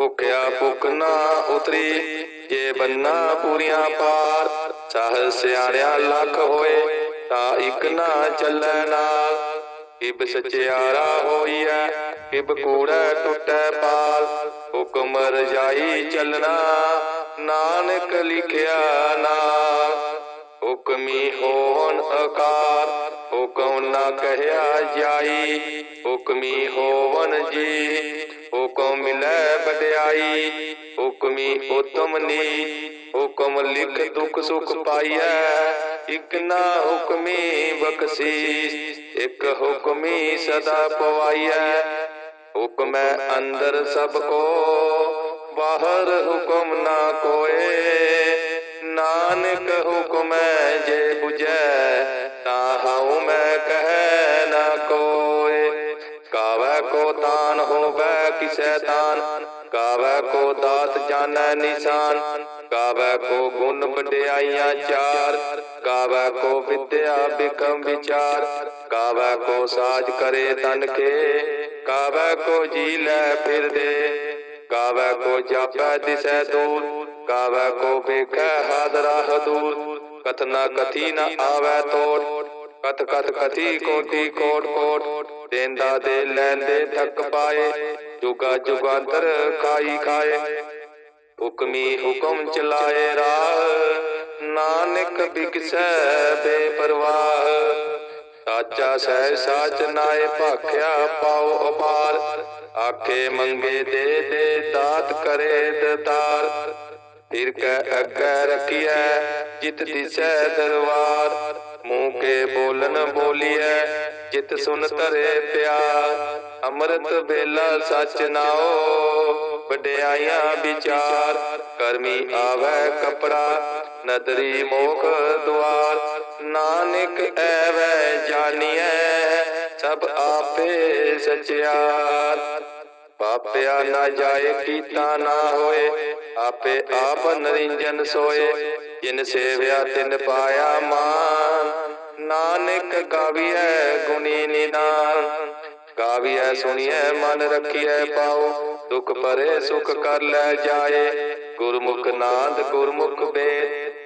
ਭੁਖਿਆ ਭੁਖ ਨਾ ਉਤਰੀ, ਜੇ ਬੰਨਾ ਪੂਰੀਆਂ ਪਾਰ ਸਹ ਸਿਆਣਿਆ ਲੱਖ ਹੋਏ, ਤਾਂ ਇੱਕ ਨਾ ਚੱਲੈ ਨਾਲ। ਇਬ ਸਚਿਆਰਾ ਹੋਈਐ ਇਬ ਕੂੜੈ ਟੁੱਟੈ ਪਾਲ ਹੁਕਮ ਰਜਾਈ ਚੱਲਣਾ, ਨਾਨਕ ਲਿਖਿਆ ਨਾ ਹੁਕਮੀ ਹੋਵਨ ਆਕਾਰ ਹੁਕਮ ਨਾ ਕਹਿਆ ਜਾਈ, ਹੁਕਮੀ ਹੋਵਨ ਜੀ। ਹੁਕਮ ਮਿਲੈ ਵਡਿਆਈ ਹੁਕਮੀ ਉਤਮ ਨੀ। ਹੁਕਮ ਲਿਖ ਦੁਖ ਸੁਖ ਪਾਈਐ, ਇਕ ਨਾ ਹੁਕਮੀ ਬਖਸ਼ੀਸ, ਇਕ ਹੁਕਮੀ ਸਦਾ ਪਵਾਈਐ। ਹੁਕਮੈ ਅੰਦਰ ਸਭ ਕੋ, ਬਾਹਰ ਹੁਕਮ ਨਾ ਕੋਏ। ਨਾਨਕ ਹੁਕਮੈ ਜੇ 부ਜੈ ਤਾਂ ਹਉ ਮੈਂ ਕਹਿ ਨਾ ਕੋਏ। ਕਾਵੈ ਕੋ ਤਾਨ ਹੋਵੈ ਕਿਸੈ ਤਾਨ ਕਾਵੈ ਕੋ ਦਾਤ ਜਾਣੈ ਨਿਸ਼ਾਨ? ਕਾਵੈ ਕੋ ਗੁਣ ਵਡਿਆਈਆਂ ਚਾਰ? ਕਾਵੈ ਕੋ ਵਿਦਿਆ ਬਿਕਮ ਵਿਚਾਰ? ਕਾਵੈ ਕੋ ਸਾਜ ਕਰੇ ਤਨ ਕੇ? ਕਾਵੈ ਕੋ ਜੀ ਲੈ ਫਿਰਦੇ ਕਾਵੈ ਕੋ ਜਾਪੈ ਦਿਸੈ ਦੂਰ, ਕਾਵੈ ਕੋ ਵੇਖੈ ਹਾਦਰਾ ਹਦੂਰ ਕਥਨਾ ਕਥੀ ਨ ਆਵੈ ਤੋੜ ਕਥ ਕਥ ਕਥੀ ਕੋਟੀ ਕੋਟ ਕੋਟ। ਦੇਂਦਾ ਦੇ ਲੈਂਦੇ ਥੱਕ ਪਾਏ, ਜੁਗਾ ਜੁਗਾਂਤਰ ਖਾਈ ਖਾਏ। ਹੁਕਮੀ ਹੁਕਮ ਚਲਾਏ ਰਾਹ, ਨਾਨਕ ਬਿਕਸੈ ਬੇਪਰਵਾਹ। ਸਾਚਾ ਸਹਿ ਸਾਚ ਨਾਏ ਭਾਖਿਆ ਪਾਉ ਅਪਾਰ। ਆਖੇ ਮੰਗੇ ਦੇ ਦੇ ਦਾਤ ਕਰੇ ਦਤਾਰ। ਫਿਰ ਕੈ ਅੱਗੇ ਰਖੀਐ, ਜਿਤ ਦਿਸੈ ਦਰਬਾਰ। ਮੂੰਹ ਕੇ ਬੋਲਨ ਬੋਲੀਐ, ਜਿਤ ਸੁਨ ਧਰੇ ਪਿਆਰ। ਅੰਮ੍ਰਿਤ ਵੇਲਾ ਸਚ ਨਾਓ ਵਡਿਆਈਆਂ ਵਿਚਾਰ। ਕਰਮੀ ਆਵੈ ਕਪੜਾ, ਨਦਰੀ ਮੋਖ ਦੁਆਰ। ਨਾਨਕ ਐਵੈ ਜਾਣੀਐ, ਸਭ ਆਪੇ ਸਚਿਆਰ ਪਾਪਿਆ ਨਾ ਜਾਏ, ਕੀਤਾ ਨਾ ਹੋਏ, ਆਪੇ ਆਪ ਨਰਿੰਜਨ ਸੋਏ। ਜਿਨ ਸੇਵਿਆ, ਤਿਨ ਪਾਇਆ ਮਾਨ। ਨਾਨਕ ਗਾਵੀਐ, ਗੁਣੀ ਨਿਦਾਨ। ਗਾਵੀਐ, ਸੁਣੀਐ, ਮਨ ਰੱਖੀਐ ਪਾਉ ਦੁਖ ਪਰੇ ਸੁਖ ਕਰ ਲੈ ਜਾਏ। ਗੁਰਮੁਖ ਨਾਦ, ਗੁਰਮੁਖ ਵੇਦ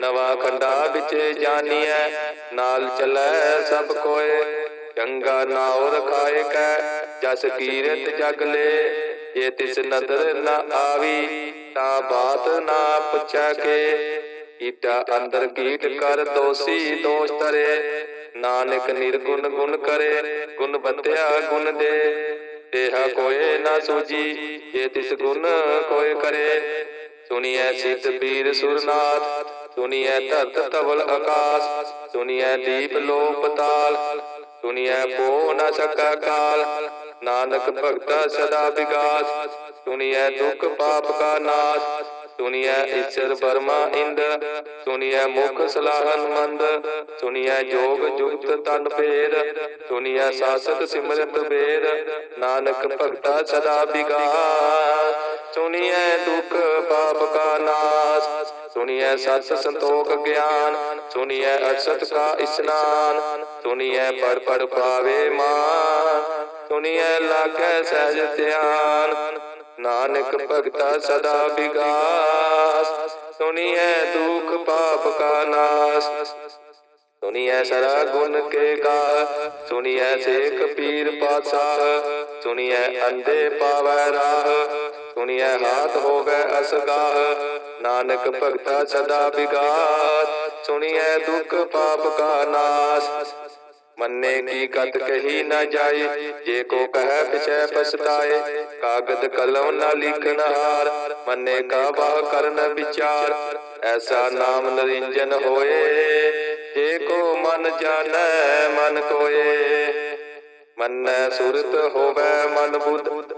ਨਵਾ ਖੰਡਾ ਵਿੱਚ ਜਾਨੀਐ, ਨਾਲ ਚਲੈ ਸਭ ਕੋਏ। ਚੰਗਾ ਨਾਉ ਰਖਾਏ ਕੈ ਜਸ ਕੀਰਤ ਜਗ ਲੈ। ਜੇ ਤਿਸ ਨਦਰ ਨ ਆਵੀ, ਤਾਂ ਬਾਤ ਨਾ ਪੁੱਛੈ ਕੇ। ਕੀਟਾ ਅੰਦਰ ਕੀਟ ਕਰ ਦੋਸੀ ਦੋਸ਼ ਤਰੇ ਨਾਨਕ ਨਿਰਗੁਣ ਗੁਣ ਕਰੇ, ਗੁਣ ਬੰਦਿਆ ਗੁਣ ਦੇ। ਦੇਹਾ ਕੋਏ ਨਾ ਸੂਜੀ, ਜੇ ਤਿਸ ਗੁਣ ਕੋਏ ਕਰੇ। ਸੁਣੀਐ ਸਿੱਧ ਪੀਰ ਸੁਰਨਾਥ ਸੁਣੀਐ ਧਰਤ ਤਵਲ ਆਕਾਸ, ਸੁਣੀਐ ਦੀਪ ਲੋ ਪਤਾਲ ਸੁਣੀਐ ਪੋ ਨ ਸਕਾ ਕਾਲ। ਨਾਨਕ ਭਗਤਾ ਸਦਾ ਵਿਗਾਸ, ਸੁਣੀਐ ਦੁਖ ਪਾਪ ਕਾ ਨਾਸ, ਸੁਣੀਐ ਈਸ਼ਰ ਬਰਮਾ ਇੰਦ, ਸੁਣੀਐ ਮੁਖ ਸਲਾਹਨ ਮੰਦ, ਸੁਣੀਐ ਜੋਗ ਜੁਗਤ ਤਨ ਭੇਦ, ਸੁਣੀਐ ਸਾਸਤ ਸਿਮਰਤ ਵੇਦ। ਨਾਨਕ ਭਗਤਾ ਸਦਾ ਵਿਗਾਸ, ਸੁਣੀਐ ਦੁਖ ਪਾਪ ਕਾ ਨਾਸ ਸੁਣੀਐ ਸਤ ਸੰਤੋਖ ਗਿਆਨ, ਸੁਣੀਐ ਅਸਤ ਕਾ ਇਸਨਾਨ, ਸੁਣੀਐ ਪੜ ਪੜ ਪਾਵੇ ਮਾਨ, ਸੁਣੀਐ ਲਾਗੈ ਸਹਿਜ ਧਿਆਨ। ਨਾਨਕ ਭਗਤਾ ਸਦਾ ਵਿਗਾਸ, ਸੁਣੀਐ ਦੁਖ ਪਾਪ ਕਾ ਨਾਸ। ਸੁਣੀਐ ਸਰਾ ਗੁਣ ਕੇ ਗਾ, ਸੁਣੀਐ ਸੇਖ ਪੀਰ ਪਾਤਸ਼ਾਹ, ਸੁਣੀਐ ਅੰਧੇ ਪਾਵੈ ਰਾਹ, ਸੁਣੀਐ ਹਾਥ ਹੋਵੇ ਅਸਗਾਹ ਨਾਨਕ ਭਗਤਾ ਸਦਾ ਵਿਗਾਸ ਸੁਣੀਐ ਦੁਖ ਪਾਪ ਕਾ ਨਾਸ। ਮੰਨੇ ਕੀ ਕਤ ਕਹੀ ਨਾ ਜਾਏ, ਜੇ ਕੋ ਕਹੈ ਪਿਛੈ ਪਛਤਾਏ, ਕਾਗਦ ਕਲਮ ਨਾ ਲਿਖਨ ਹਾਰ। ਮੰਨੇ ਕਾ ਬਾਹ ਕਰਨ ਵਿਚਾਰ, ਐਸਾ ਨਾਮ ਨਰਿੰਜਨ ਹੋਏ। ਜੇ ਕੋ ਮਨ ਜਾਣੈ, ਮਨ ਕੋਏ। ਮੰਨੈ ਸੁਰਤ ਹੋਵੇ ਮਨ ਬੁੱਧ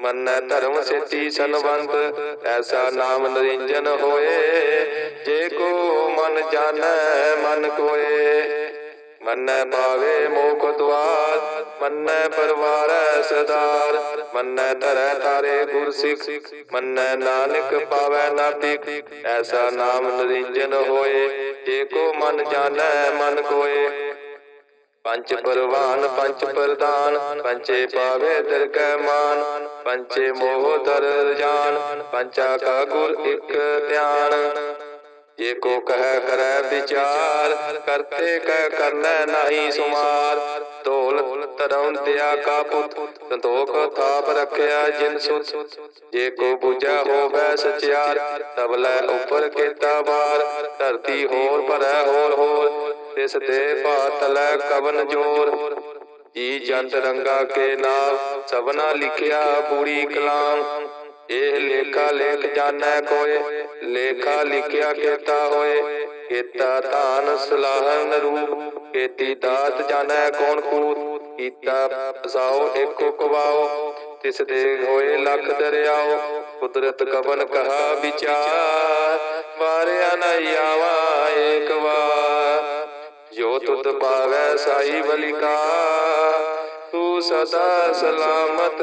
ਮੰਨੈ ਧਰਮ ਸੇਤੀ ਸੰਵੰਤ ਐਸਾ ਨਾਮ ਨਰਿੰਜਨ ਹੋਏ। ਜੇ ਕੋ ਮਨ ਜਾਣੈ, ਮਨ ਕੋਏ। ਮੰਨੈ ਪਾਵੇ ਮੋਖ ਦੁਆਰ, ਮੰਨੈ ਪਰਵਾਰੈ ਸਦਾਰ ਮੰਨੈ ਧਰੈ ਤਾਰੇ ਗੁਰ ਸਿੱਖ ਮੰਨੈ ਨਾਨਕ ਪਾਵੈ ਨਾ ਐਸਾ ਨਾਮ ਨਰਿੰਜਨ ਹੋਏ। ਜੇ ਕੋ ਮਨ ਜਾਣੈ, ਮਨ ਕੋਏ। ਪੰਚ ਪਰਵਾਨ ਪੰਚ ਪ੍ਰਦਾਨ ਪੰਚੇ ਪਾਵੇ ਦਰਗਹਿ ਮਾਨ ਪੰਚੇ ਮੋਹ ਦਰ ਜਾਨ ਪੰਚਾ ਕਾ ਗੁਰ ਇਕ ਧਿਆਨ। ਜੇ ਕੋ ਕਹਿ ਕਰੈ ਵਿਚਾਰ, ਕਰਤੇ ਕਹਿ ਕਰਨੈ ਨਹੀਂ ਸੁਮਾਰ। ਢੋਲ ਧਰਮ ਦਿਆ ਕਾ ਪੁੱਤ, ਸੰਤੋਖ ਥਾਪ ਰੱਖਿਆ ਜਿਨ ਸੁਤ। ਜੇ ਕੋ ਬੁਝਾ ਹੋਵੇ ਸਚਿਆਰ ਤਬਲੇ ਉੱਪਰ ਕੀਤਾ ਬਾਰ ਧਰਤੀ ਹੋਰ ਭਰੈ ਹੋਰ ਹੋਰ ਤਿਸ ਤੇ ਪਾਤਲੈ ਕਵਨ ਜੋਰ। ਜੀ ਜੰਤ ਰੰਗਾ ਕੇ ਨਾਮ ਸਭਨਾ ਲਿਖਿਆ ਪੂਰੀ ਕਲਾਮ। ਇਹ ਲੇਖਾ ਲੇਖ ਜਾਣੈ ਕੋਏ, ਲੇਖਾ ਲਿਖਿਆ ਕੀਤਾ ਹੋਏ। ਕੀਤਾ ਧਾਨ ਸਲਾਹਨ ਰੂਪ ਕੀਤੀ ਦਾਤ ਜਾਣੈ ਕੌਣ ਕੂਤ। ਕੀਤਾ ਫਸਾਓ, ਏਕੋ ਕਵਾਓ। ਤਿਸ ਦੇ ਹੋਏ ਲੱਖ ਦਰਿਆਓ, ਕੁਦਰਤ ਕਵਨ ਕਹਾ ਵਿਚਾਰ। ਵਾਰਿਆ ਨ ਆਵਾ ਏਕ ਵਾਰ। ਜੋ ਤੁਧ ਪਾਵੈ ਸਾਈ ਬਲਿਕਾ, ਤੂੰ ਸਦਾ ਸਲਾਮਤ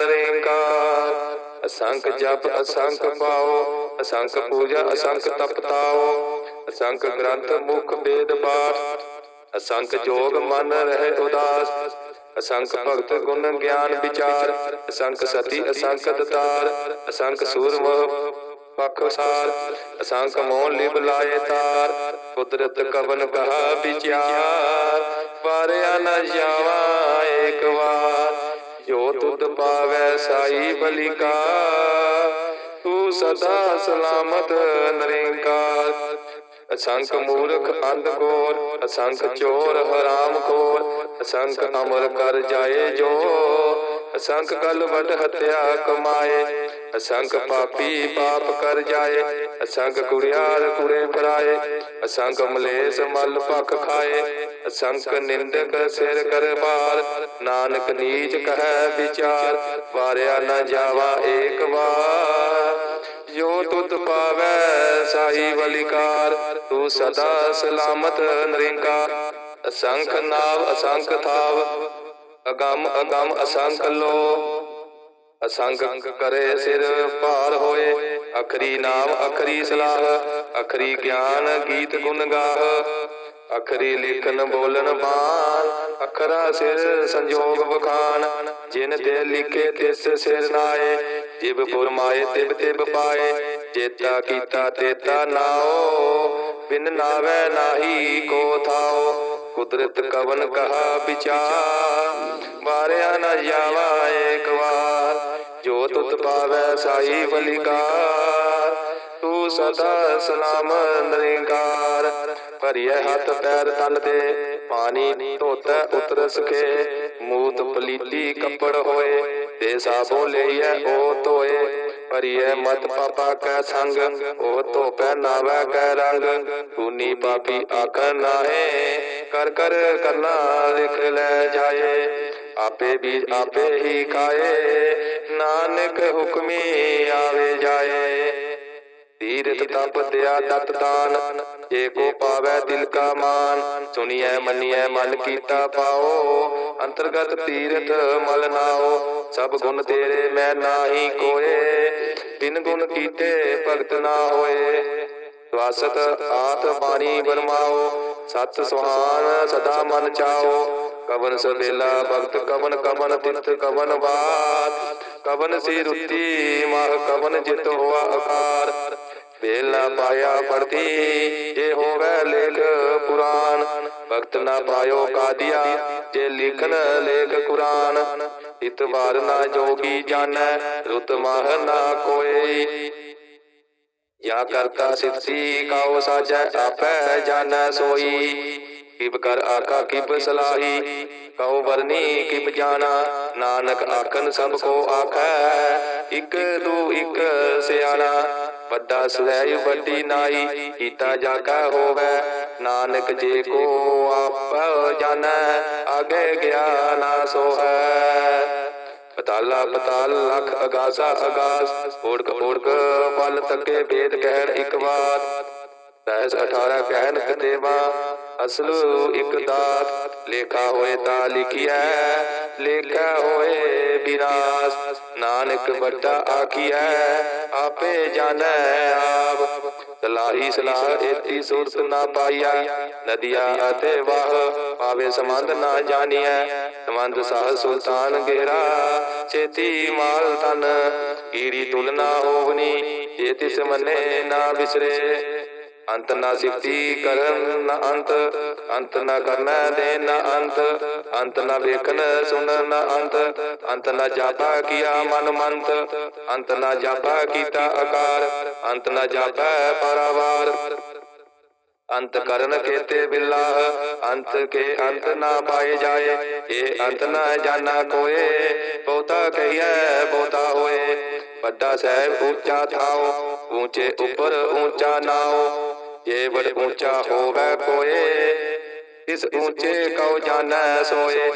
ਨਰੇਂਕਾਰ ਅਸੰਖ ਜਪ, ਅਸੰਖ ਪਾਓ, ਅਸੰਖ ਪੂਜਾ, ਅਸੰਖ ਤਪਤਾਓ, ਅਸੰਖ ਗ੍ਰੰਥ ਮੁਖ ਵੇਦ ਪਾਠ। ਅਸੰਖ ਜੋਗ ਮਨ ਰਹਿ ਉਦਾਸ, ਅਸੰਖ ਭਗਤ ਗੁਣ ਗਿਆਨ ਵਿਚਾਰ। ਅਸੰਖ ਸਤੀ, ਅਸੰਖ ਦਤਾਰ ਅਸੰਖ ਸੂਰਮ ਪਖਸਾਰ ਅਸੰਖ ਮੋਹ ਲਿਵ ਲਾਏ ਤਾਰ, ਕੁਦਰਤ ਕਵਨ ਕਹਾ ਵਿਚਾਰ, ਵਾਰਿਆ ਨ ਜਾਵਾ ਏਕ ਵਾਰ। ਜੋ ਤੁਧ ਪਾਵੈ ਸਾਈ ਬਲਿਕਾ, ਤੂੰ ਸਦਾ ਸਲਾਮਤ ਨਰੇਂਕਾਰ। ਅਸੰਖ ਮੂਰਖ ਅੰਧ ਕੋਰ ਅਸੰਖ ਚੋਰ ਹਰਾਮ ਖੋਰ, ਅਸੰਖ ਅਮਰ ਕਰ ਜਾਏ ਜੋ ਅਸੰਖ ਕਲ ਵਟ ਹਤਿਆ ਕਮਾਏ। ਅਸੰਖ ਪਾਪੀ ਪਾਪ ਕਰ ਜਾਏ, ਅਸੰਗ ਕੁੜਿਆਰ ਕੁੜੇ ਫਰਾਏ ਅਸੰਖ ਮਲੇਸ ਮਲ ਭਖ ਖਾਏ ਅਸੰਖ ਨਿੰਦਕ ਸਿਰ ਕਰ ਬਾਰ ਨਾਨਕ ਨੀਚ ਕਹੈ ਵਿਚਾਰ, ਵਾਰਿਆ ਨ ਜਾਵਾ ਏਕ ਵਾਰ। ਜੋ ਤੁਧ ਪਾਵੈ ਸਾਈ ਬਲਿਕਾਰ ਤੂੰ ਸਦਾ ਸਲਾਮਤ ਨਰਿੰਕਾਰ ਅਸੰਖ ਨਾਵ ਅਸੰਖ ਥਾਵ, ਅਗੰਮ ਅਗੰਮ ਅਸੰਖ ਲੋ ਅਸੰਖ ਕਰੇ ਸਿਰ ਭਾਰ ਹੋਏ। ਅਖਰੀ ਨਾਮ, ਅਖਰੀ ਸਲਾਹ, ਅਖਰੀ ਗਿਆਨ ਗੀਤ ਗੁਣ ਗਾਹ। ਅਖਰੀ ਲਿਖਨ ਬੋਲਨ ਬਾਣ, ਅਖਰਾ ਸਿਰ ਸੰਜੋਗ ਬਖਾਨ ਜਿਨ ਤੇ ਲਿਖੇ ਤਿਸ ਸਿਰ ਨਾਏ, ਜਿਬ ਫੁਰਮਾਏ ਤਿਬ ਤਿਬ ਪਾਏ। ਜੇਤਾ ਕੀਤਾ ਤੇਤਾ ਨਾਓ, ਬਿਨ ਨਾਵੇ ਨਾਹੀ ਕੋ ਥਾਓ। ਕੁਦਰਤ ਕਵਨ ਕਹਾ ਵਿਚਾਰ, ਵਾਰਿਆ ਨ ਜਾਵਾ ਏਕ ਵਾਰ, ਜੋ ਤੁਤ ਪਾਵੈ ਸਾਈ ਬਲਿਕਾਰ ਤੂੰ ਸਦਾ ਸਲਾਮ ਨਰਿੰਕਾਰ। ਭਰੀਏ ਹੱਥ ਪੈਰ ਤਨ ਦੇ ਪਾਣੀ ਧੋਤੈ ਉਤਰ ਸਕੇ ਮੂਤ ਪਲੀਤੀ ਕੱਪੜ ਹੋਏ, ਤੇ ਸਾਬੋ ਲਈਐ ਉਹ ਧੋਏ। ਭਰੀਏ ਮਤ ਪਾਪਾ ਕੈ ਸੰਗ ਉਹ ਧੋਪੈ ਨਾਵੈ ਕੈ ਰੰਗ। ਤੂਨੀ ਪਾਪੀ ਆਖਣ ਨਾਹੇ, ਕਰ ਕਰ ਕਰਨਾ ਲਿਖ ਲੈ ਜਾਏ। ਆਪੇ ਵੀ ਆਪੇ ਹੀ ਖਾਏ, ਨਾਨਕ ਹੁਕਮੀ ਆਵੇ ਜਾਏ। ਤੀਰਥ ਤਪ ਦਿਆ ਤਤ ਦਾਨ, ਜੇ ਕੋ ਪਾਵੈ ਦਿਲ ਕਾ ਮਾਨ। ਸੁਣੀਐ, ਮੰਨੀਐ, ਮਨ ਕੀਤਾ ਪਾਓ, ਅੰਤਰਗਤ ਤੀਰਥ ਮਲ ਨਾਓ। ਸਭ ਗੁਣ ਤੇਰੇ ਮੈਂ ਨਾਹੀ ਕੋਏ ਬਿਨ ਗੁਣ ਕੀਤੇ, ਭਗਤ ਨਾ ਹੋਏ। ਵਾਸਤ ਆਤ ਬਾਣੀ ਬਰਮਾਓ, ਸਤ ਸੁਹਾਨ ਸਦਾ ਮਨ ਚਾਓ। ਕਵਨ ਸਵੇਲਾ ਭਗਤ, ਕਵਨ ਕਵਨ ਤਿਤ ਕਵਨ ਬਾਤ। ਕਵਨ ਸੀ ਰੁੱਤੀ ਮਾਹ ਕਵਨ ਜਿਤ ਹੋਆ ਆਕਾਰ ਵੇਲਾ ਪਾਇਆ ਪੜਤੀ ਜੇ ਹੋਵੇ ਲੇਖ ਪੁਰਾਨ ਭਗਤ ਨਾ ਪਾਇਓ ਕਾਦੀਆ, ਜੇ ਲਿਖਨ ਲੇਖ ਕੁਰਾਨ। ਇਤਵਾਰ ਨਾ ਜੋਗੀ ਜਾਣੈ, ਰੁਤ ਮਾਹ ਨਾ ਕੋਏ ਯਾ ਕਰਤਾ ਸਿੱਧੀ ਕਾਉ ਸਾਜੈ, ਆਪੈ ਜਾਣੈ ਸੋਈ। ਕਿਬ ਕਰ ਆਕਾ ਕਿਬ ਸਲਾਹੀ, ਕਉ ਵਰਨੀ ਕਿਬ ਜਾਣਾ। ਨਾਨਕ ਆਖਨ ਸਭ ਕੋ ਆਖੈ, ਇਕ ਦੂ ਇਕ ਸਿਆਣਾ। ਵੱਡਾ ਸਵੈ ਵੱਡੀ ਨਾਈ ਕੀਤਾ ਜਾਗਾ ਹੋਵੇ। ਨਾਨਕ ਜੇ ਕੋ ਆਪ ਜਾਣੈ, ਆਗੇ ਗਿਆ ਨਾ ਸੋ ਪਤਾਲਾ ਪਤਾਲ ਲਖ ਅਗਾਸਾ ਅਗਾਸ ਓੜਕ ਓੜਕ ਪਲ ਤੱਕੇ ਵੇਦ ਕਹਿਣ ਇੱਕ ਵਾਰ। ਰਹਿਸ 18 ਕਹਿਣ ਕਦੇਵਾ ਅਸਲ ਇੱਕ ਦਾਤ, ਲੇਖਾ ਹੋਏ ਤਾਂ ਲਿਖਿਆ ਲੇਖਾ ਹੋਏ ਵਿਨਾਸ਼ ਨਾਨਕ ਵੱਡਾ ਆਖੀਐ, ਆਪੇ ਜਾਣੈ ਆਪ। ਸਲਾਹੀ ਸਲਾਹ ਏਤੀ ਸੂਰਤ ਨਾ ਪਾਈਆ ਨਦੀਆ ਅਤੇ ਵਾਹ ਪਾਵੇ ਸਮੰਦ ਨਾ ਜਾਣੀਐ। ਸਮੰਦ ਸਾਹ ਸੁਲਤਾਨ ਗੇਰਾ, ਛੇਤੀ ਮਾਲ ਤਨ ਕੀੜੀ ਤੁਲ ਨਾ ਹੋਵਨੀ, ਜੇ ਤਿਸ ਮੰਨੇ ਨਾ ਵਿਸਰੇ ਅੰਤ ਨਾ ਸਿਫਤੀ ਕਰਨ, ਨਾ ਅੰਤ। ਅੰਤ ਨਾ ਕਰਨਾ ਦੇ, ਨਾ ਅੰਤ। ਅੰਤ ਨਾ ਵੇਖਣ, ਸੁਣਨ, ਨਾ ਅੰਤ। ਅੰਤ ਨਾ ਜਾਪਾ ਕੀਆ ਮਨ ਮੰਤ। ਅੰਤ ਨਾ ਜਾਪਾ ਕੀਤਾ ਆਕਾਰ। ਅੰਤ ਨਾ ਜਾਪਾ ਪਰਵਾਰ। ਅੰਤ ਕਰਨ ਕੇਤੇ ਬਿਲਾ। ਅੰਤ ਕੇ ਅੰਤ ਨਾ ਪਾਏ ਜਾਏ। ਇਹ ਅੰਤ ਨਾ ਜਾਣਾ ਕੋਏ। ਬਹੁਤਾ ਕਹੀਐ, ਬਹੁਤਾ ਹੋਏ। ਵੱਡਾ ਸਾਹਿਬ ਉੱਚਾ ਥਾਓ, ਉੱਚੇ ਉੱਪਰ ਉੱਚਾ ਨਾਓ ਜੇ ਬੜ ਉੱਚਾ ਹੋਵੇ ਕੋਏ, ਇਸ ਉੱਚੇ ਕਉ ਜਾਣੈ ਸੋਏ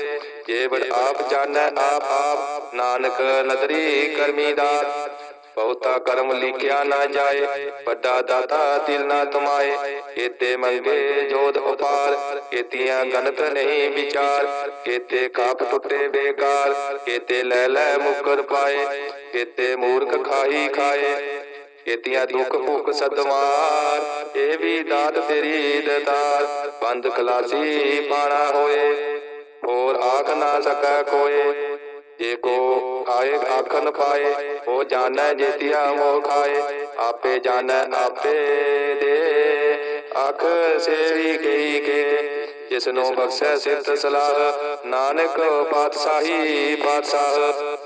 ਜੇ ਬੜ ਆਪ ਜਾਣੈ ਆਪ ਆਪ, ਨਾਨਕ ਨਦਰੀ ਕਰਮੀ ਦਾਤ, ਬਹੁਤਾ ਕਰਮ ਲਿਖਿਆ ਨਾ ਜਾਏ, ਵੱਡਾ ਦਾਤਾ ਤਿਲ ਨਾ ਤੁਮਾਏ ਏਤੇ ਮੰਗੇ ਜੋਧ ਉਪਾਰ ਏਤੀਆਂ ਗਨਤ ਨਹੀਂ ਵਿਚਾਰ ਏਤੇ ਕਾਪ ਟੁੱਟੇ ਬੇਕਾਰ ਏਤੇ ਲੈ ਲੈ ਮੁਕਰ ਪਾਏ ਏਤੇ ਮੂਰਖ ਖਾਈ ਖਾਏ ਏਤੀਆਂ ਦੁੱਖ ਭੁਖ ਸਦਮਾਰ ਇਹ ਵੀ ਦਾਤ ਤੇਰੀ ਦਤਾਰ, ਬੰਦ ਖਲਾਸੀ ਪਾਣਾ ਹੋਏ, ਹੋਰ ਆਖ ਨਾ ਸਕੈ ਕੋਏ, ਜੇ ਕੋ ਆਏ ਆਖਨ ਪਾਏ ਉਹ ਜਾਣੈ ਜੇਤਿਆ ਮੋਹ ਖਾਏ, ਆਪੇ ਜਾਣੈ ਆਪੇ ਦੇ, ਆਖ ਸੇਵੀ ਗਈ ਕੇ ਜਿਸ ਨੂੰ ਬਖਸ਼ੈ ਸਿਫਤ ਸਲਾਹ ਨਾਨਕ ਪਾਤਸ਼ਾਹੀ ਪਾਤਸ਼ਾਹ।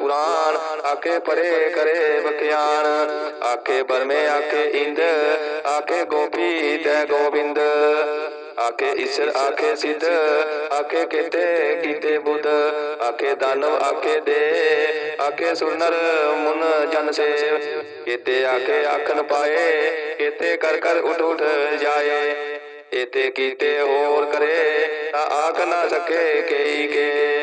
ਪੁਰਾਨ ਆਖੇ ਪਰੇ ਕਰੇ ਬਖਿਆਨ ਆਖੇ ਬਰਮੇ, ਆਖੇ ਇੰਦ, ਆਖੇ ਗੋਪੀ, ਤੈ ਗੋਬਿੰਦ। ਆਖੇ ਈਸ਼ਰ, ਆਖੇ ਸਿੱਧ, ਆਖੇ ਕਿਤੇ, ਕੀਤੇ ਬੁੱਧ। ਆਖੇ ਦਾਨਵ, ਆਖੇ ਦੇ, ਆਖੇ ਸੁਨਰ ਮੁਨ ਜਨ ਸੇਵ। ਕੀਤੇ ਆਖੇ ਆਖਨ ਪਾਏ, ਕੀਤੇ ਕਰ ਕਰ ਉਠ ਉਠ ਜਾਏ। ਇਤੇ ਕੀਤੇ ਹੋਰ ਕਰੇ, ਤਾਂ ਆਖ ਨਾ ਸਕੇ ਕਈ ਕੇ।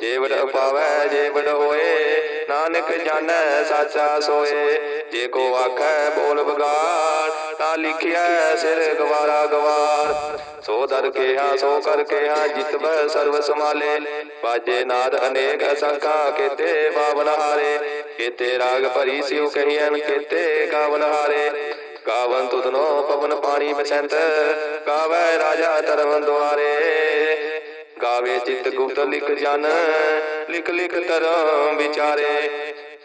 ਜੇ ਪਾਵੈ ਜੇ ਵਡ ਹੋਏ, ਨਾਨਕ ਜਾਣੈ, ਸਾਚਾ ਸੋਏ। ਜੇ ਕੋ ਆਖੈ, ਬੋਲ ਬਗਾੜ ਤਾਂ ਲਿਖਿਆ ਸਿਰ ਗਵਾਰਾ ਗਵਾਰ। ਸੋ ਦਰ ਕਿਹਾ, ਸੋ ਕਰ ਕਿਹਾ ਜਿਤਵੈ ਸਰਵ ਸਮਾਲੇ ਬਾਜੇ ਨਾਦ ਅਨੇਕ ਅਸੰਖਾ, ਕੀਤੇ ਬਾਵਨ ਹਾਰੇ। ਕੀਤੇ ਰਾਗ ਭਰੀ ਸਿਉ ਕਹੀਐਨ, ਕੀਤੇ ਗਾਵਨ ਹਾਰੇ। ਗਾਵਨ ਤੁਧਨੋ ਪਵਨ ਪਾਣੀ ਬਸੰਤ, ਗਾਵੇ ਰਾਜਾ ਧਰਮ ਦੁਆਰੇ। ਗਾਵੇ ਚਿਤ ਗੁਪਤ ਲਿਖ ਜਨ, ਲਿਖ ਲਿਖ ਧਰਮ ਵਿਚਾਰੇ।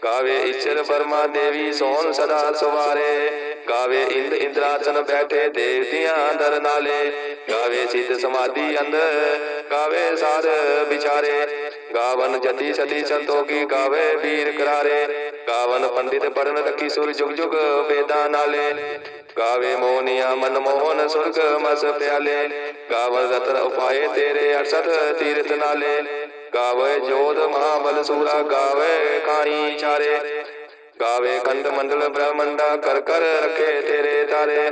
ਗਾਵੇ ਈਸ਼ਰ ਬਰਮਾ ਦੇਵੀ ਸੋਨ ਸਦਾ ਸਵਾਰੇ। ਗਾਵੇ ਇੰਦ ਇੰਦਰਾਸਨ ਬੈਠੇ ਦੇਵਤਿਆਂ ਦਰ ਨਾਲੇ। ਗਾਵੇ ਸਿੱਧ ਸਮਾਧੀ ਅੰਦਰ ਗਾਵੇ ਸਾਧ ਵਿਚਾਰੇ। ਗਾਵਨ ਜਤੀ ਸਤੀ ਸੰਤੋਗੀ ਗਾਵੇ ਵੀਰ ਕਰਾਰੇ। ਗਾਵਨ ਪੰਡਿਤ ਪੜਨ ਰਖੀ ਸੁਰ ਜੁਗ ਜੁਗ ਵੇਦਾਂ ਨਾਲੇ। ਗਾਵੇ ਮੋਹਨੀਆ ਮਨ ਮੋਹਨ ਸੁਰਗ ਮਸ ਪਿਆਲੇ। ਗਾਵਨ ਰਤਨ ਉਪਾਏ ਤੇਰੇ 68 ਤੀਰਥ ਨਾਲੇ। ਗਾਵੇ ਜੋਧ ਮਹਾਬਲ ਸੂਰਾ ਗਾਵੇ ਕਾਣੀ ਚਾਰੇ ਗਾਵੇ ਕੰਦ ਮੰਡਲ ਬ੍ਰਹਮੰਡਾ ਕਰ ਕਰ ਰਖੇ ਤੇਰੇ ਤਾਰੇ।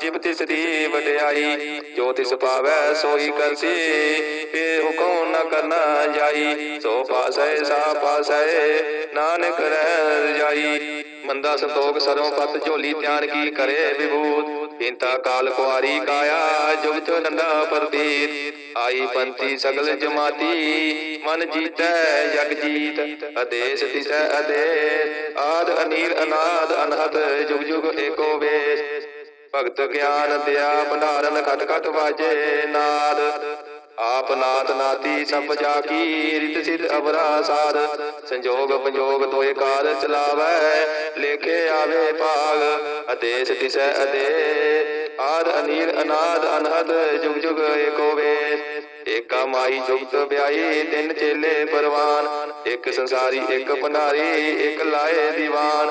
ਜਿਬ ਤਿਸ ਦੀ ਵਡਿਆਈ, ਜੋ ਤਿਸ ਪਾਵੈ ਸੋਈ ਕਰਸੀ ਏ ਹੁਕਮ ਨ ਕਰਨਾ ਜਾਈ। ਸੋ ਪਾਸੈ, ਸਾ ਪਾਸੈ, ਨਾਨਕ ਰਹਿ ਜਾਈ। ਮੰਦਾ ਸੰਤੋਖ ਸਰੋਂ ਪਤ ਝੋਲੀ ਧਿਆਨ ਕੀ ਕਰੇ ਵਿਭੂਤ। ਇੰਤਾ ਕਾਲ ਕੁਆਰੀ ਕਾਇਆ, ਜੁਗ ਚ ਡੰਡਾ ਪਰਦੀਤ ਆਈ ਪੰਥੀ ਸਗਲ ਜਮਾਤੀ, ਮਨ ਜੀਤੈ ਜਗ ਜੀਤ। ਅਦੇਸ ਤਿਸੈ ਅਦੇਸ, ਆਦ ਅਨੀਰ ਅਨਾਦ ਅਨਹਤ ਜੁਗ ਜੁਗ ਏਕੋ ਵੇਸ। ਭਗਤ ਗਿਆਨ ਦਿਆ ਭੰਡਾਰਨ ਖਟ ਖਟ ਵਾਜੇ ਨਾਦ। ਆਪ ਨਾਥ ਨਾਤੀ ਸਭ ਜਾ ਕੀ, ਰਿਤ ਸਿਧ ਅਵਰਾ ਸਾਧ ਸੰਜੋਗ ਪੰਜੋਗ ਦੋਏ ਕਾਰ ਚਲਾਵੈ, ਲੇਖੇ ਆਵੇ ਭਾਗ। ਅਦੇਸ ਤਿਸੈ ਅਦੇ ਆਦ ਅਨੀਰ ਅਨਾਦ ਅਨਹਦ, ਜੁਗ ਜੁਗ ਏਕੋ ਵੇਸ ਏਕਾ ਮਾਈ ਜੁਗਤ ਵਿਆਈ ਤਿੰਨ ਚੇਲੇ ਪਰਵਾਨ। ਇੱਕ ਸੰਸਾਰੀ, ਇੱਕ ਭੰਡਾਰੀ ਇੱਕ ਲਾਏ ਦੀਵਾਨ।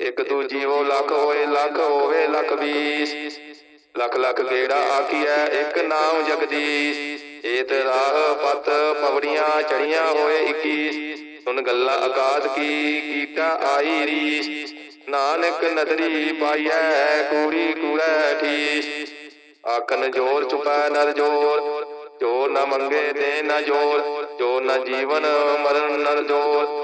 ਇੱਕ ਤੂ ਜੀਵੋ ਲੱਖ ਹੋਏ, ਲੱਖ ਹੋਵੇ, ਲੱਖ ਵੀਸ ਲੱਖ ਲੱਖ ਗੇੜਾ ਆਖੀਐ? ਇੱਕ ਨਾਮ ਜਗਦੀਸ਼। ਏਤ ਰਾਹ ਪਤ ਪਵੜੀਆਂ ਚੜੀਆਂ ਹੋਏ 21 ਸੁਨ ਗੱਲਾਂ ਆਕਾਸ਼ ਕੀ ਕੀਤਾ ਆਈ ਰੀਸ। ਨਾਨਕ ਨਦਰੀ ਪਾਈਐ, ਕੂੜੀ ਕੂੜੈ ਠੀਸ। ਆਖਨ ਜੋਰ ਚੁਪੈ ਨਰ ਜੋਰ, ਜੋ ਨਾ ਮੰਗੇ ਤੇ ਨਾ ਜੋਰ, ਜੋ ਨਾ ਜੀਵਨ ਮਰਨ ਨਰ ਜੋਰ।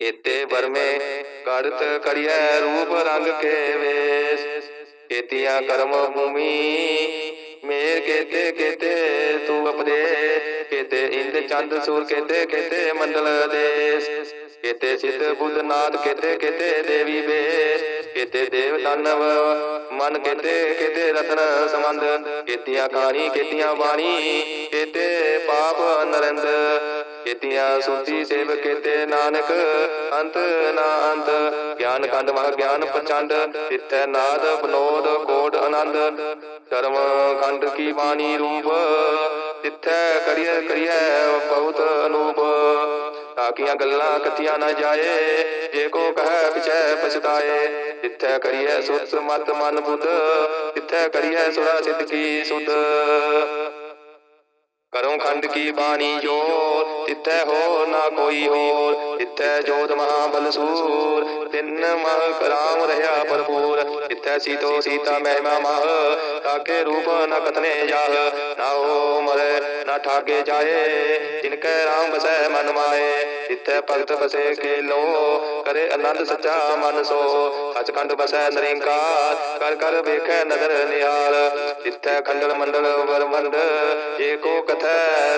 ਇਤੇ ਵਰਮੇ ਕਰਤ ਕਰਿਐ ਰੂਪ ਰੰਗ ਕੇ ਵੇਸ। ਕੇਤੀਆਂ ਕਰਮ ਭੂਮੀ ਮੇਰ ਕੇਤੇ ਕੇਤੇ ਤੂ ਅਪਦੇ ਕੇਤੇ ਇੰਦ ਚੰਦ ਸੂਰ ਕੇਤੇ ਕੇਤੇ ਮੰਡਲ ਦੇਸ। ਕੇਤੇ ਸਿੱਧ ਬੁੱਧ ਨਾਦ ਕੇਤੇ ਕੇਤੇ ਦੇਵੀ ਬੇਸ ਕੇਤੇ ਦੇਵ ਦਾਨਵ ਮਨ ਕੇਤੇ ਕੇਤੇ ਰਤਨ ਸੰਬੰਧ। ਕੇਤੀਆਂ ਕਹਾਣੀ ਕੇਤੀਆਂ ਬਾਣੀ ਕੇਤੇ ਪਾਪ ਨਰਿੰਦ। ਕੇਤੀਆਂ ਸੁਤੀ ਸੇਵ ਕੇਤੇ ਨਾਨਕ, ਅੰਤ ਨਾ ਅੰਤ। ਗਿਆਨ ਕੰਡ ਮਹ ਗਿਆਨ ਪ੍ਰਚੰਡ ਤਿੱਥੈ ਨਾਦ ਬਨੋਦ ਕੋਟ ਆਨੰਦ। ਕਰਮ ਖੰਡ ਕੀ ਬਾਣੀ ਰੂਪ ਤਿੱਥੈ ਕਰਿਐ ਕਰਿਐ ਬਹੁਤ ਅਨੂਪ। ਤਾਕੀਆਂ ਗੱਲਾਂ ਕਥੀਆਂ ਨਾ ਜਾਏ, ਜੇ ਕੋ ਕਹੈ ਪਿਛੈ ਪਛਤਾਏ। ਤਿੱਥੈ ਕਰੀਐ ਸੁਤ ਮਤ ਮਨ ਬੁੱਧ ਤਿੱਥੈ ਕਰੀਐ ਸੁਰਾ ਸਿੱਧ ਕੀ ਸੁਧ। ਕਰੋ ਖੰਡ ਕੀ ਬਾਣੀ ਜੋ ਤਿੱਥੈ ਹੋ ਨਾ ਕੋਈ ਹੋਰ। ਤਿੱਥੈ ਜੋਤ ਮਹਾ ਬਲਸੂਰ ਤਿੰਨ ਮਹ ਕਰਾਮ ਰਹਾ ਭਰਪੂਰ। ਤਿੱਥੈ ਸੀਤੋ ਸੀਤਾ ਮਹਿਮਾ ਮਹ। ਤਾਕੇ ਰੂਪ ਨ ਕਥਨੇ ਜਾਹ ਨਾਉ ਮਰੇ, ਨਾ ਠਾਗੇ ਜਾਏ। ਜਿਨ ਕੈ ਰਾਮ ਬਸੈ ਮਨ ਮਾਏ। ਜਿੱਥੈ ਭਗਤ ਬਸੇ ਕੇ ਲੋ ਕਰੇ ਆਨੰਦ ਸੱਚਾ ਮਨ ਸੋ। ਸਚਖੰਡ ਬਸੈ ਨਰਿੰਕਾਰ ਕਰ ਕਰ ਵੇਖੈ ਨਦਰ ਨਿਹਾਲ। ਜਿੱਥੈ ਖੰਡਲ ਮੰਡਲ ਵਰਮੰਡ। ਏਕੋ ਕਥੈ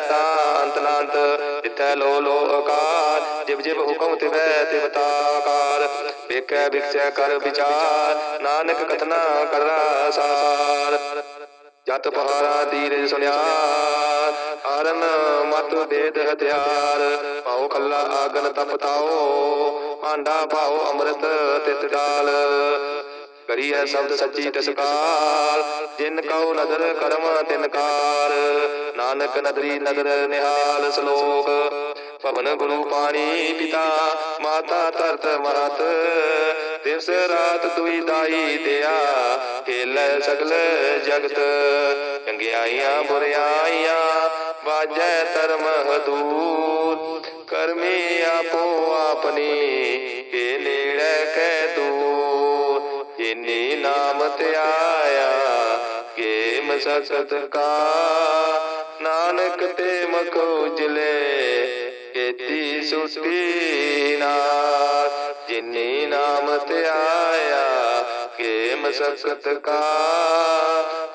ਤਾਂ ਅੰਤ ਨਾਂਤ, ਜਿੱਥੈ ਲੋ ਲੋ ਅਕਾਰ ਜਿਬ ਜਿਬ ਹੁਕਮ ਤਿਵੈ ਤਿਵ ਤਾਕਾਰ। ਵੇਖੈ ਵਿਖਸੈ ਕਰ ਵਿਚਾਰ, ਨਾਨਕ ਕਥਨਾ ਕਰ ਸਾਰ। ਜਤ ਪਹਾਰਾ ਧੀਰਜ ਸੁਨਿਆ ਹਰਨ ਮਤ ਵੇਦ ਹਥਿਆਰ। ਪਾਉ ਖੱਲਾ ਆਗਨ ਤਪਤਾਓ ਭਾਂਡਾ ਪਾਉ ਅੰਮ੍ਰਿਤ ਤਿਤ ਡਾਲ ਕਰੀਐ ਸ਼ਬਦ ਸੱਚੀ ਤਸਕਾਰ। ਜਿਨ ਕਉ ਨਦਰ ਕਰਮ ਤਿਨ ਕਾਰ। ਨਾਨਕ ਨਦਰੀ ਨਦਰ ਨਿਹਾਲ ਸ਼ਲੋਕ। ਪਵਨ ਗੁਰੂ ਪਾਣੀ ਪਿਤਾ ਮਾਤਾ ਧਰਤ ਮਾਤ ਦਿਵਸ ਰਾਤ ਦੁਈ ਦਾਈ ਦਿਆ। ਖੇਲੇ ਸਗਲ ਜਗਤ। ਚੰਗਿਆਈਆਂ ਬੁਰਿਆਈਆਂ। ਵਾਜੈ ਧਰਮ ਹਦੂਰ ਕਰਮੀ ਆਪੋ ਆਪਣੀ। ਕੇ ਨੇੜੇ ਕੈ ਦੂਰ ਜਿਨੀ ਨਾਮ ਧਿਆਇਆ ਕੇ ਮਸਕਤ ਕਾ। ਨਾਨਕ ਤੇ ਮਖ ਉਜਲੇ ਕੀਤੀ ਸੁਤੀ ਨਾਥ ਜਿਨੀ ਨਾਮ ਧਿਆਇਆ ਕੇ ਮਸਕਤ ਕਾ।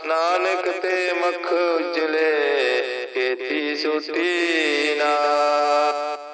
ਨਾਨਕ ਤੇ ਮਖ ਉਜਲੇ ਕੀਤੀ ਸੁਤੀ ਨਾਥ